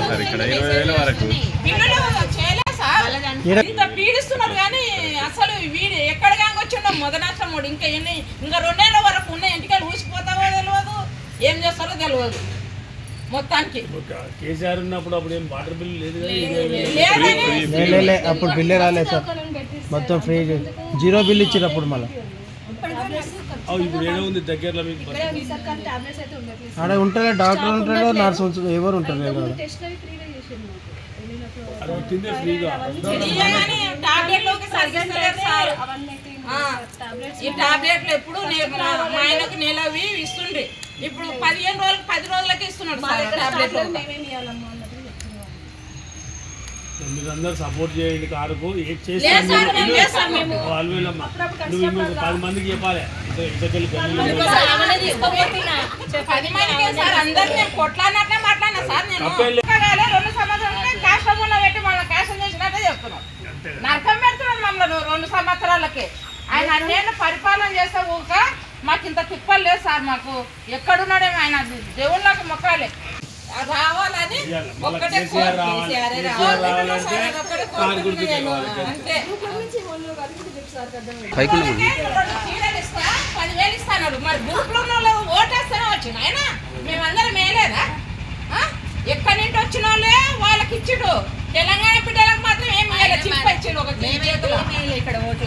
Sir ఇక్కడ. ఇరవై వేల వరకు. పిల్లలు చేయలే సార్. ఇంత పీడిస్తున్నారు కానీ అసలు వీడు ఎక్కడ గాంగ్ వచ్చిండో మొదనాశ్రముడు ఇంకా ఎన్ని ఇంకా రెండేళ్ళ వరకు ఉన్న ఇంటికి ఊసిపోతావో తెలియదు ఏం చేస్తారో తెలియదు మొత్తానికి. కేసీఆర్ ఉన్నప్పుడు అప్పుడు ఏం వాటర్ బిల్లు లేదు కదా ఇరవై వేలు. లేదని లే, లే, లే, అప్పుడు బిల్లే రాలేదు సార్. మొత్తం ఫ్రీ. జీరో బిల్ ఇచ్చారు అప్పుడు మళ్ళీ. ఇప్పుడు ఏదో ఉంది దగ్గరలో మీకు టాబ్లెట్స్ అయితే ఉండట్లేదు ఆడ ఉంటాడు డాక్టర్ ఉంటాడు నర్స్ ఉంటాడు ఎవరు ఉంటారు అవి ఫ్రీగా ఈ టాబ్లెట్లు ఎప్పుడు మా ఆయనకు నెలవి ఇస్తుండే. ఇప్పుడు పదిహేను రోజులు పది రోజులకి ఇస్తున్నాడు సార్ టాబ్లెట్లు. మీరు అందరు సపోర్ట్ చేయండి కారుకు ఏం. అల్వేలమ్మ నువ్వు ఇంకొక పది మందికి చెప్పాలి. ఇంతకెళ్ళి నరకం పెడుతున్నాడు మమ్మల్ని రెండు సంవత్సరాలకి. ఆయన అన్నేళ్ళు పరిపాలన చేస్తే ఊక మాకు ఇంత తిప్పలు లేదు సార్ మాకు. ఎక్కడున్నాడేమో ఆయన. దేవుళ్ళకి మొక్కాలి. కేసీఆర్. రావాలంటే కారు గుర్తు నుంచి పదివేలు మరి గ్రూప్లో ఉన్న వాళ్ళు ఓటేస్తేనే వచ్చిన ఆయన మేమందరం? ఎక్కడి నుండి వచ్చిన వాళ్ళే వాళ్ళకి ఇచ్చుడు. తెలంగాణ బిడ్డలకు మాత్రం ఏం ఇచ్చిండు ఒక ఇక్కడ ఓట్లు